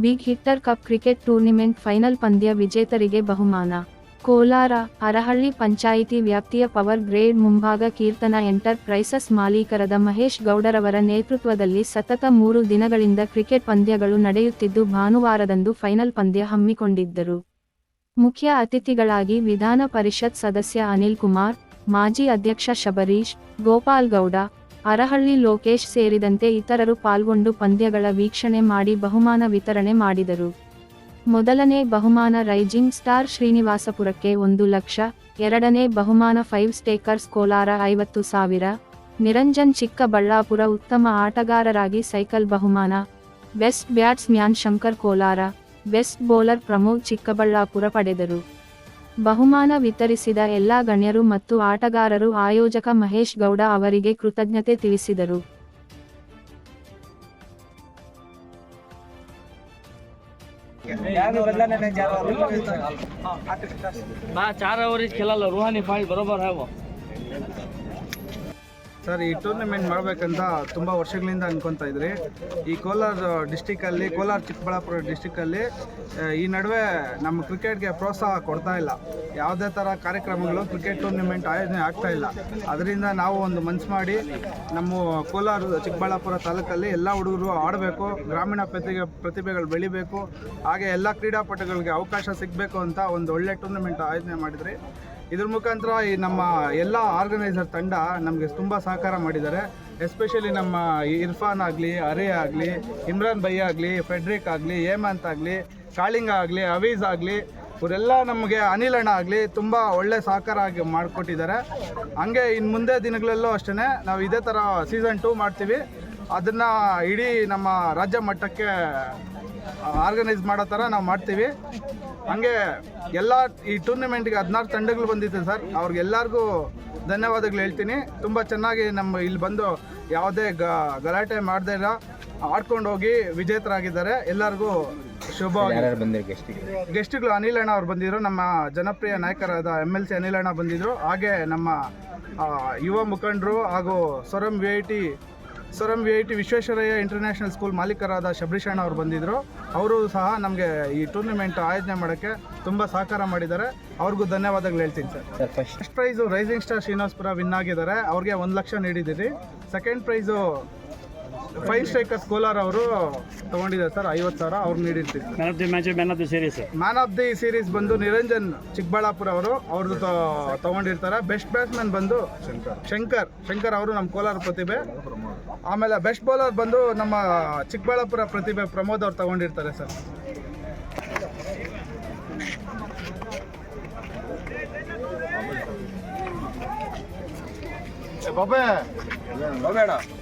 Big hitter cup cricket tournament final ಪಂದ್ಯ ವಿಜೇತರಿಗೆ ಬಹುಮಾನ. ಕೋಲಾರ, ಅರಹಳ್ಳಿ ಪಂಚಾಯಿತಿ ವ್ಯಾಪ್ತಿಯ ಪವರ್ ಗ್ರೇಡ್ ಮುಂಭಾಗ ಕೀರ್ತನ ಎಂಟರ್ ಪ್ರೈಸಸ್ ಮಾಲೀಕರಾದ ಮಹೇಶ್ ಗೌಡರವರ ನೇತೃತ್ವದಲ್ಲಿ ಸತತ ಮೂರು ದಿನಗಳಿಂದ ಕ್ರಿಕೆಟ್ ಪಂದ್ಯಗಳು ನಡೆಯುತ್ತಿದ್ದು ಭಾನುವಾರದಂದು ಫೈನಲ್ ಪಂದ್ಯ ಹಮ್ಮಿಕೊಂಡಿದ್ದರು. ಮುಖ್ಯ ಅತಿಥಿಗಳಾಗಿ ವಿಧಾನ ಪರಿಷತ್ ಸದಸ್ಯ ಅನಿಲ್ ಕುಮಾರ್, ಮಾಜಿ ಅಧ್ಯಕ್ಷ ಶಬರೀಶ್, ಗೋಪಾಲ್ ಗೌಡ ಅರಹಳ್ಳಿ ಲೋಕೇಶ್ ಸೇರಿದಂತೆ ಇತರರು ಪಾಲ್ಗೊಂಡು ಪಂದ್ಯಗಳ ವೀಕ್ಷಣೆ ಮಾಡಿ ಬಹುಮಾನ ವಿತರಣೆ ಮಾಡಿದರು. ಮೊದಲನೇ ಬಹುಮಾನ ರೈಜಿಂಗ್ ಸ್ಟಾರ್ ಶ್ರೀನಿವಾಸಪುರಕ್ಕೆ ಒಂದು ಲಕ್ಷ, ಎರಡನೇ ಬಹುಮಾನ ಫೈವ್ ಸ್ಟೇಕರ್ಸ್ ಕೋಲಾರ ಐವತ್ತು ಸಾವಿರ, ನಿರಂಜನ್ ಚಿಕ್ಕಬಳ್ಳಾಪುರ ಉತ್ತಮ ಆಟಗಾರರಾಗಿ ಸೈಕಲ್ ಬಹುಮಾನ, best batsman Shankar Kolar, best bowler Pramod Chikkaballapur ಪಡೆದರು. ಬಹುಮಾನ ವಿತರಿಸಿದ ಎಲ್ಲಾ ಗಣ್ಯರು ಮತ್ತು ಆಟಗಾರರು ಆಯೋಜಕ ಮಹೇಶ್ ಗೌಡ ಅವರಿಗೆ ಕೃತಜ್ಞತೆ ತಿಳಿಸಿದರು. ಬಾ, ಚಾರ ಅವ್ರಿಗೆ ಕೆಲಲ್ಲ ರೋಹಾನಿ ಪಾಯಿಂಟ್ ಬರೋಬರ್ ಹ್ಯಾವ ಸರ್, ಈ ಟೂರ್ನಮೆಂಟ್ ಮಾಡಬೇಕಂತ ತುಂಬ ವರ್ಷಗಳಿಂದ ಅನ್ಕೊತಾ ಇದ್ರಿ. ಈ ಕೋಲಾರ ಡಿಸ್ಟಿಕಲ್ಲಿ ಕೋಲಾರ ಚಿಕ್ಕಬಳ್ಳಾಪುರ ಡಿಸ್ಟಿಕಲ್ಲಿ ಈ ನಡುವೆ ನಮ್ಮ ಕ್ರಿಕೆಟ್ಗೆ ಪ್ರೋತ್ಸಾಹ ಕೊಡ್ತಾ ಇಲ್ಲ. ಯಾವುದೇ ಥರ ಕಾರ್ಯಕ್ರಮಗಳು ಕ್ರಿಕೆಟ್ ಟೂರ್ನಮೆಂಟ್ ಆಯೋಜನೆ ಆಗ್ತಾ ಇಲ್ಲ. ಅದರಿಂದ ನಾವು ಒಂದು ಮನ್ಸು ಮಾಡಿ ನಮ್ಮ ಕೋಲಾರ, ಚಿಕ್ಕಬಳ್ಳಾಪುರ ತಾಲೂಕಲ್ಲಿ ಎಲ್ಲ ಹುಡುಗರು ಆಡಬೇಕು, ಗ್ರಾಮೀಣ ಪ್ರತಿಭೆ, ಪ್ರತಿಭೆಗಳು ಬೆಳಿಬೇಕು, ಹಾಗೆ ಎಲ್ಲ ಕ್ರೀಡಾಪಟುಗಳಿಗೆ ಅವಕಾಶ ಸಿಗಬೇಕು ಅಂತ ಒಂದು ಒಳ್ಳೆ ಟೂರ್ನಮೆಂಟ್ ಆಯೋಜನೆ ಮಾಡಿದ್ರಿ. ಇದ್ರ ಮುಖಾಂತರ ಈ ನಮ್ಮ ಎಲ್ಲ ಆರ್ಗನೈಸರ್ ತಂಡ ನಮಗೆ ತುಂಬ ಸಹಕಾರ ಮಾಡಿದ್ದಾರೆ. ಎಸ್ಪೆಷಲಿ ನಮ್ಮ ಇರ್ಫಾನ್ ಆಗಲಿ, ಅರೆ ಆಗಲಿ, ಇಮ್ರಾನ್ ಭೈ ಆಗಲಿ, ಫೆಡ್ರಿಕ್ ಆಗಲಿ, ಹೇಮಂತ್ ಆಗಲಿ, ಕಾಳಿಂಗ ಆಗಲಿ ಅವೀಸ್ ಆಗಲಿ, ಇವರೆಲ್ಲ ನಮಗೆ ಅನಿಲ್ ಅಣ್ಣ ಆಗಲಿ ತುಂಬ ಒಳ್ಳೆ ಸಹಕಾರ ಆಗಿ ಮಾಡಿಕೊಟ್ಟಿದ್ದಾರೆ. ಹಂಗೆ ಇನ್ನು ಮುಂದೆ ದಿನಗಳಲ್ಲೂ ಅಷ್ಟೇ ನಾವು ಇದೇ ಥರ ಸೀಸನ್ ಟೂ ಮಾಡ್ತೀವಿ. ಅದನ್ನು ಇಡೀ ನಮ್ಮ ರಾಜ್ಯ ಮಟ್ಟಕ್ಕೆ ಆರ್ಗನೈಸ್ ಮಾಡೋ ಥರ ನಾವು ಮಾಡ್ತೀವಿ. ಹಂಗೆ ಎಲ್ಲ ಈ ಟೂರ್ನಮೆಂಟ್ಗೆ ಹದಿನಾರು ತಂಡಗಳು ಬಂದಿದೆ ಸರ್. ಅವ್ರಿಗೆಲ್ಲರಿಗೂ ಧನ್ಯವಾದಗಳು ಹೇಳ್ತೀನಿ. ತುಂಬ ಚೆನ್ನಾಗಿ ನಮ್ಮ ಇಲ್ಲಿ ಬಂದು ಯಾವುದೇ ಗ ಗಲಾಟೆ ಮಾಡದೇ ಇಲ್ಲ. ಆಡ್ಕೊಂಡು ಹೋಗಿ ವಿಜೇತರಾಗಿದ್ದಾರೆ. ಎಲ್ಲರಿಗೂ ಶುಭ. ಗೆಸ್ಟ್ಗಳು ಅನಿಲ್ ಅಣ್ಣ ಅವ್ರು ಬಂದಿದ್ರು ನಮ್ಮ ಜನಪ್ರಿಯ ನಾಯಕರಾದ ಎಂ ಎಲ್ ಸಿ ಅನಿಲ್ ಅಣ್ಣ ಬಂದಿದ್ರು. ಹಾಗೆ ನಮ್ಮ ಯುವ ಮುಖಂಡರು ಹಾಗೂ ಸೊರಂ V I T ಸೊರಂ V I T Visvesvaraya international school ಮಾಲೀಕರಾದ Shabarish ಅವರು ಅವ್ರು ಬಂದಿದ್ದರು ಅವರು ಸಹ ನಮಗೆ ಈ ಟೂರ್ನಿಮೆಂಟ್ ಆಯೋಜನೆ ಮಾಡೋಕ್ಕೆ ತುಂಬ ಸಹಕಾರ ಮಾಡಿದ್ದಾರೆ. ಅವ್ರಿಗೂ ಧನ್ಯವಾದಗಳು ಹೇಳ್ತೀನಿ sir. First prize rising star Srinivaspur win ಆಗಿದ್ದಾರೆ. ಅವ್ರಿಗೆ ಒಂದು ಲಕ್ಷ ನೀಡಿದ್ದೀರಿ. Second prize five strikers Kolar ಅವರು ತಗೊಂಡಿದ್ದಾರೆ ಸರ್ ಐವತ್ತು ಸಾವಿರ ಅವ್ರು ನೀಡಿರ್ತೀವಿ. Man of the match man of the series man of the series ಬಂದು ನಿರಂಜನ್ ಚಿಕ್ಕಬಳ್ಳಾಪುರ ಅವರು ಅವ್ರದ್ದು ತಗೊಂಡಿರ್ತಾರೆ. ಬೆಸ್ಟ್ ಬ್ಯಾಟ್ಸ್ಮನ್ ಬಂದು ಶಂಕರ್. ಶಂಕರ್. ಅವರು ನಮ್ಮ ಕೋಲಾರ ಪ್ರತಿಭೆ. ಆಮೇಲೆ ಬೆಸ್ಟ್ ಬೌಲರ್ ಬಂದು ನಮ್ಮ ಚಿಕ್ಕಬಳ್ಳಾಪುರ ಪ್ರತಿಭೆ ಪ್ರಮೋದ್ ಅವ್ರು ತಗೊಂಡಿರ್ತಾರೆ ಸರ್. ಬಹಳಷ್ಟು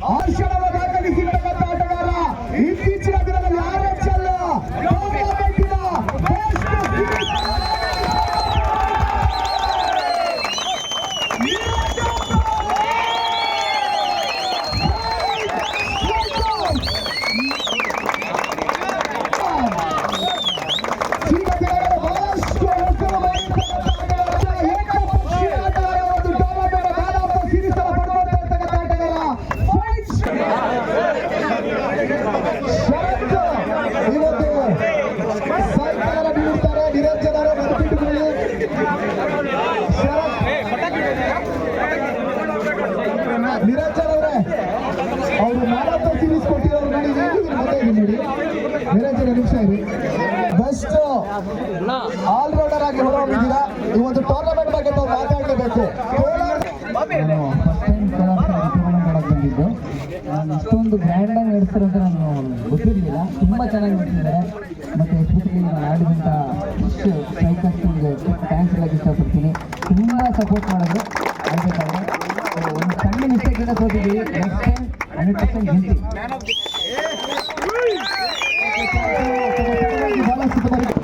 マーシ ನಿರಂಜನ್ ಅವರೇ, ಅವರು ಮಾನವ ಸೀರೀಸ್ ಕೊಟ್ಟಿರೋರು ನೋಡಿ ಇಲ್ಲಿ ನೋಡಿ ನಿರಾಚಾರ ನಿಮಿಷ ಇರಿ. ಬೆಸ್ಟ್ ಆಲ್ರೌಂಡರ್ ಆಗಿ ಹೊರಹೊಮ್ಮಿದ್ದೀರಾ? ಈ ಒಂದು ಟೂರ್ನಮೆಂಟ್ ಬಗ್ಗೆ ತಾವು ಮಾತಾಡಲೇಬೇಕು. ಬಂದಿದ್ದು ನಾನು ಇಷ್ಟೊಂದು ಗ್ರ್ಯಾಂಡ್ ನಡೆಸ್ತಾರೆ ಅಂತ ನಾನು ಗೊತ್ತಿರಲಿಲ್ಲ. ತುಂಬ ಚೆನ್ನಾಗಿ ನಡೆಸಿದ್ದಾರೆ. ಮತ್ತು ಎಸ್ಪೆಷಲಿ ನಾನು ಆಡಿದಂಥ ಇಷ್ಟು ಸ್ಟ್ರೈಕರ್ಸ್ಗೆ ಥ್ಯಾಂಕ್ಸ್ ಹೇಳಕ್ಕೆ ಇಷ್ಟಪಡ್ತೀನಿ. ತುಂಬ ಸಪೋರ್ಟ್ ಮಾಡಿದ್ರು. Because of the last time, 100% healthy.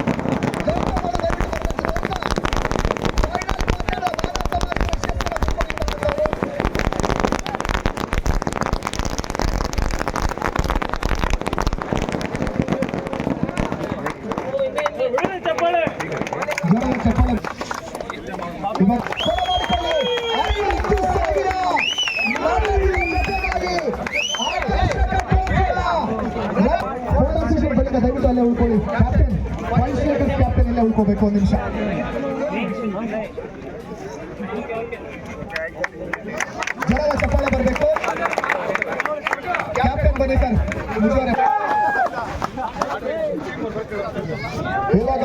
ಉಳ್ಕೋಬೇಕು ಒಂದು ನಿಮಿಷ ಜನರ ಚಪ್ಪಾಳೆ ಬರಬೇಕು ಕ್ಯಾಪ್ಟನ್ ಬನ್ನಿ ಸರ್ ಮುಜುವರೆ ಇವಾಗ